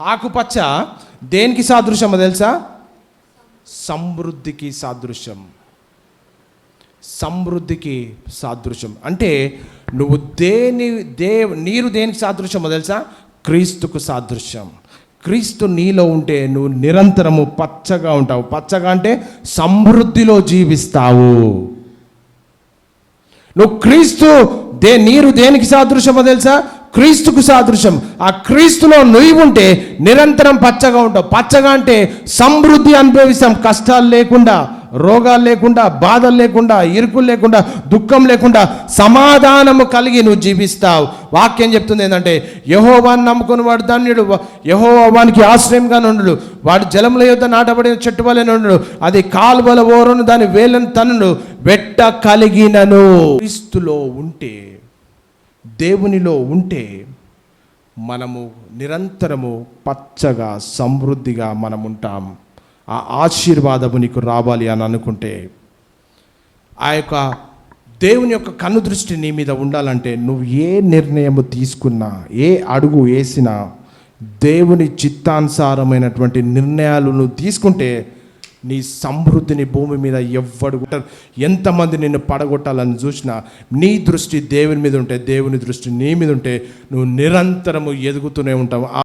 ఆకుపచ్చ దేనికి సాదృశ్యమో తెలుసా? సమృద్ధికి సాదృశ్యం. సమృద్ధికి సాదృశ్యం. అంటే నువ్వు దేని దే నీరు దేనికి సాదృశ్యమో తెలుసా? క్రీస్తుకు సాదృశ్యం. క్రీస్తు నీలో ఉంటే నువ్వు నిరంతరము పచ్చగా ఉంటావు. పచ్చగా అంటే సమృద్ధిలో జీవిస్తావు. నువ్వు క్రీస్తు దే నీరు దేనికి సాదృశ్యమో తెలుసా? క్రీస్తుకు సాదృశ్యం. ఆ క్రీస్తులో నువ్వు ఉంటే నిరంతరం పచ్చగా ఉంటావు. పచ్చగా అంటే సమృద్ధి అనుభవిస్తాం. కష్టాలు లేకుండా రోగాలు లేకుండా బాధలు లేకుండా ఇరుకులు లేకుండా దుఃఖం లేకుండా సమాధానము కలిగి నువ్వు జీవిస్తావు. వాక్యం చెప్తుంది ఏంటంటే యహోవాన్ని నమ్ముకుని వాడు ధన్యుడు. యహోవానికి ఆశ్రయంగా నుండు వాడు జలముల యొద్ద నాటబడిన చెట్టు వలె నుండు అది కాలువల ఓరను దాని వేలను తనుడు వెట్ట కలిగినను. క్రీస్తులో ఉంటే దేవునిలో ఉంటే మనము నిరంతరము పచ్చగా సమృద్ధిగా మనం ఉంటాం ఆ ఆశీర్వాదము నీకు రావాలి అని అనుకుంటే ఆ యొక్క దేవుని యొక్క కన్ను దృష్టి నీ మీద ఉండాలంటే నువ్వు ఏ నిర్ణయము తీసుకున్నా ఏ అడుగు వేసినా దేవుని చిత్తానుసారమైనటువంటి నిర్ణయాలు నువ్వు తీసుకుంటే నీ సమృద్ధిని భూమి మీద ఎవ్వడు ఎంతమంది నిన్ను పడగొట్టాలని చూసినా నీ దృష్టి దేవుని మీద ఉంటే దేవుని దృష్టి నీ మీద ఉంటే నువ్వు నిరంతరము ఎదుగుతూనే ఉంటావు.